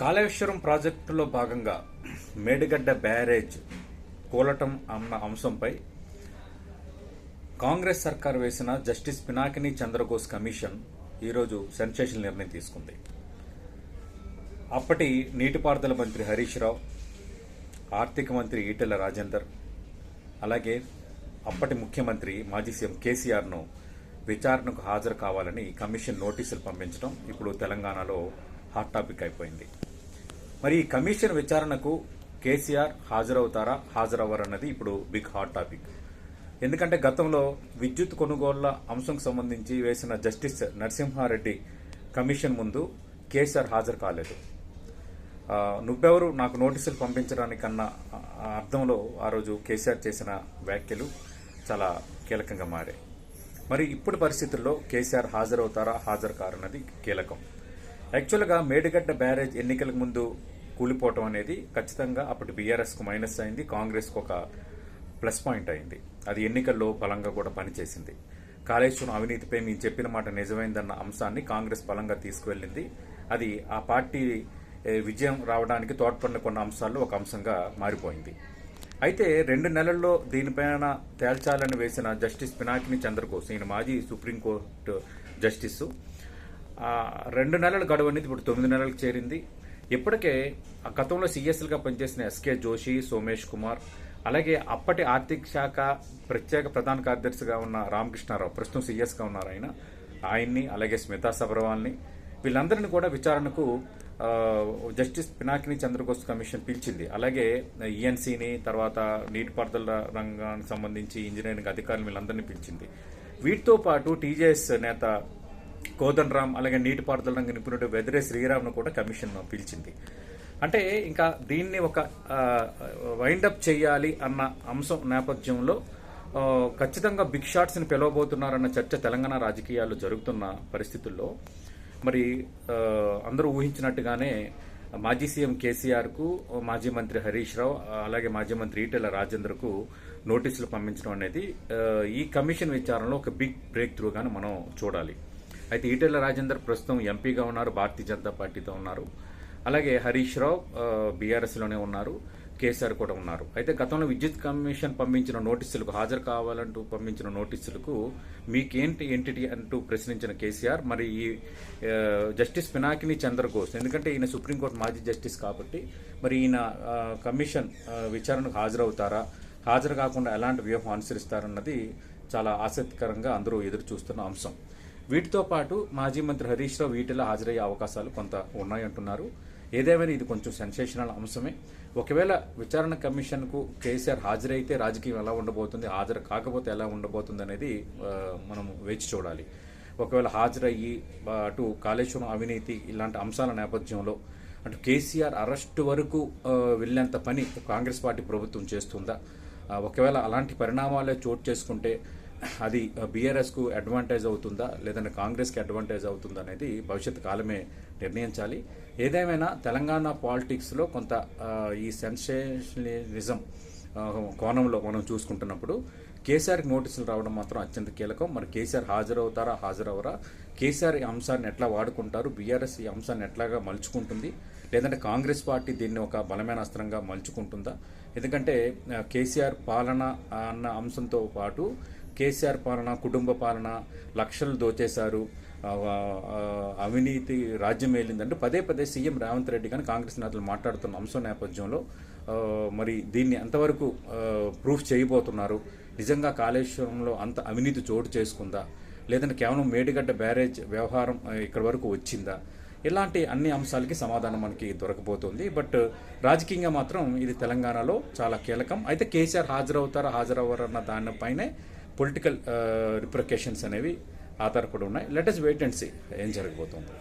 కాళేశ్వరం ప్రాజెక్టులో భాగంగా మేడిగడ్డ బ్యారేజ్ కూలటం అన్న అంశంపై కాంగ్రెస్ సర్కార్ వేసిన జస్టిస్ పినాకిని చంద్రఘోష్ కమిషన్ ఈరోజు సెన్సేషన్ నిర్ణయం తీసుకుంది. అప్పటి నీటిపారుదల మంత్రి హరీష్ రావు ఆర్థిక మంత్రి ఈటెల రాజేందర్ అలాగే అప్పటి ముఖ్యమంత్రి మాజీ సీఎం కేసీఆర్ను విచారణకు హాజరు కావాలని కమిషన్ నోటీసులు పంపించడం ఇప్పుడు తెలంగాణలో హాట్ టాపిక్ అయిపోయింది. మరి ఈ కమిషన్ విచారణకు కేసీఆర్ హాజరవుతారా? హాజరవ్వరన్నది ఇప్పుడు బిగ్ హాట్ టాపిక్. ఎందుకంటే గతంలో విద్యుత్ కొనుగోళ్ళ అంశంకు సంబంధించి వేసిన జస్టిస్ నరసింహారెడ్డి కమిషన్ ముందు కేసీఆర్ హాజరు కాలేదు. నువ్వెవరు నాకు నోటీసులు పంపించడానికన్నా అర్థంలో ఆ రోజు కేసీఆర్ చేసిన వ్యాఖ్యలు చాలా కీలకంగా మారాయి. మరి ఇప్పుడు పరిస్థితుల్లో కేసీఆర్ హాజరవుతారా? హాజరు కారన్నది కీలకం. యాక్చువల్గా మేడిగడ్డ బ్యారేజ్ ఎన్నికలకు ముందు కూలిపోవటం అనేది ఖచ్చితంగా అప్పటి బీఆర్ఎస్కు మైనస్ అయింది కాంగ్రెస్కు ఒక ప్లస్ పాయింట్ అయింది. అది ఎన్నికల్లో బలంగా కూడా పనిచేసింది. కాళేశ్వరం అవినీతిపై మేము చెప్పిన మాట నిజమైందన్న అంశాన్ని కాంగ్రెస్ బలంగా తీసుకువెళ్ళింది. అది ఆ పార్టీ విజయం రావడానికి తోడ్పడిన కొన్ని అంశాల్లో ఒక అంశంగా మారిపోయింది. అయితే రెండు నెలల్లో దీనిపైన తేల్చాలని వేసిన జస్టిస్ పినాకిని చంద్రఘోష్ ఈయన మాజీ సుప్రీంకోర్టు జస్టిస్ రెండు నెలల గడువు అనేది ఇప్పుడు తొమ్మిది నెలలకు చేరింది. ఇప్పటికే ఆ గతంలో సీఎస్ఎల్గా పనిచేసిన ఎస్కే జోషి సోమేష్ కుమార్ అలాగే అప్పటి ఆర్థిక శాఖ ప్రత్యేక ప్రధాన కార్యదర్శిగా ఉన్న రామకృష్ణారావు ప్రస్తుతం సీఎస్గా ఉన్నారు ఆయన ఆయన్ని అలాగే స్మితా సబర్వాల్ని. వీళ్ళందరినీ కూడా విచారణకు జస్టిస్ పినాకిని చంద్రఘోష్ కమిషన్ పిలిచింది. అలాగే ఈఎన్సీని తర్వాత నీటిపారుదల రంగానికి సంబంధించి ఇంజనీరింగ్ అధికారులు వీళ్ళందరినీ పిలిచింది. వీటితో పాటు టీజేఎస్ నేత కోదన్ రామ్ అలాగే నీటిపారుదల రంగ నిపుణుడు వెదరే శ్రీరామ్ను కూడా కమిషన్ పిలిచింది. అంటే ఇంకా దీన్ని ఒక వైండప్ చేయాలి అన్న అంశం నేపథ్యంలో ఖచ్చితంగా బిగ్ షాట్స్ని పిలవబోతున్నారన్న చర్చ తెలంగాణ రాజకీయాల్లో జరుగుతున్న పరిస్థితుల్లో మరి అందరూ ఊహించినట్టుగానే మాజీ సీఎం కేసీఆర్కు మాజీ మంత్రి హరీష్ రావు అలాగే మాజీ మంత్రి ఈటెల రాజేంద్రకు నోటీసులు పంపించడం అనేది ఈ కమిషన్ విచారణలో ఒక బిగ్ బ్రేక్ త్రూగాను మనం చూడాలి. అయితే ఈటెల రాజేందర్ ప్రస్తుతం ఎంపీగా ఉన్నారు భారతీయ జనతా పార్టీతో ఉన్నారు. అలాగే హరీష్ రావు బీఆర్ఎస్లోనే ఉన్నారు కేసీఆర్ కూడా ఉన్నారు. అయితే గతంలో విద్యుత్ కమిషన్ పంపించిన నోటీసులకు హాజరు కావాలంటూ పంపించిన నోటీసులకు మీకేంటి ఏంటిటి అంటూ ప్రశ్నించిన కేసీఆర్ మరి ఈ జస్టిస్ పినాకిని చంద్రఘోష్ ఎందుకంటే ఈయన సుప్రీంకోర్టు మాజీ జస్టిస్ కాబట్టి మరి ఈయన కమిషన్ విచారణకు హాజరవుతారా హాజరు కాకుండా ఎలాంటి వ్యూహం అనుసరిస్తారన్నది చాలా ఆసక్తికరంగా అందరూ ఎదురు చూస్తున్న అంశం. వీటితో పాటు మాజీ మంత్రి హరీష్ రావు వీటిలో హాజరయ్యే అవకాశాలు కొంత ఉన్నాయంటున్నారు. ఏదేమైనా ఇది కొంచెం సెన్సేషనల్ అంశమే. ఒకవేళ విచారణ కమిషన్కు కేసీఆర్ హాజరైతే రాజకీయం ఎలా ఉండబోతుంది హాజరు కాకపోతే ఎలా ఉండబోతుంది అనేది మనం వేచి చూడాలి. ఒకవేళ హాజరయ్యి అటు కాళేశ్వరం అవినీతి ఇలాంటి అంశాల నేపథ్యంలో అటు కేసీఆర్ అరెస్టు వరకు వెళ్ళేంత పని కాంగ్రెస్ పార్టీ ప్రభుత్వం చేస్తుందా? ఒకవేళ అలాంటి పరిణామాలే చోటు చేసుకుంటే అది బీఆర్ఎస్కు అడ్వాంటేజ్ అవుతుందా లేదంటే కాంగ్రెస్కి అడ్వాంటేజ్ అవుతుందా అనేది భవిష్యత్ కాలమే నిర్ణయించాలి. ఏదేమైనా తెలంగాణ పాలిటిక్స్లో కొంత ఈ సెన్సేషనలిజం కోణంలో మనం చూసుకుంటున్నప్పుడు కేసీఆర్కి నోటీసులు రావడం మాత్రం అత్యంత కీలకం. మరి కేసీఆర్ హాజరవుతారా హాజరవరా? కేసీఆర్ ఈ అంశాన్ని ఎట్లా వాడుకుంటారు? బీఆర్ఎస్ ఈ అంశాన్ని ఎట్లాగా మలుచుకుంటుంది? లేదంటే కాంగ్రెస్ పార్టీ దీన్ని ఒక బలమైన అస్త్రంగా మలుచుకుంటుందా? ఎందుకంటే కేసీఆర్ పాలన అన్న అంశంతో పాటు కేసీఆర్ పాలన కుటుంబ పాలన లక్షలు దోచేశారు. అవినీతి రాజ్యం ఏలిందంటే పదే పదే సీఎం రేవంత్ రెడ్డి కానీ కాంగ్రెస్ నేతలు మాట్లాడుతున్న అంశం నేపథ్యంలో మరి దీన్ని ఎంతవరకు ప్రూఫ్ చేయబోతున్నారు? నిజంగా కాళేశ్వరంలో అంత అవినీతి చోటు చేసుకుందా? లేదంటే కేవలం మేడిగడ్డ బ్యారేజ్ వ్యవహారం ఇక్కడ వరకు వచ్చిందా? ఇలాంటి అన్ని అంశాలకి సమాధానం మనకి దొరకబోతోంది. బట్ రాజకీయంగా మాత్రం ఇది తెలంగాణలో చాలా కీలకం. అయితే కేసీఆర్ హాజరవుతారా హాజరవ్వరన్న దానిపైనే పొలిటికల్ రిప్రికేషన్స్ uh, అనేవి ఆధారపడి ఉన్నాయి. Let us wait and see ఏం జరగబోతుంది?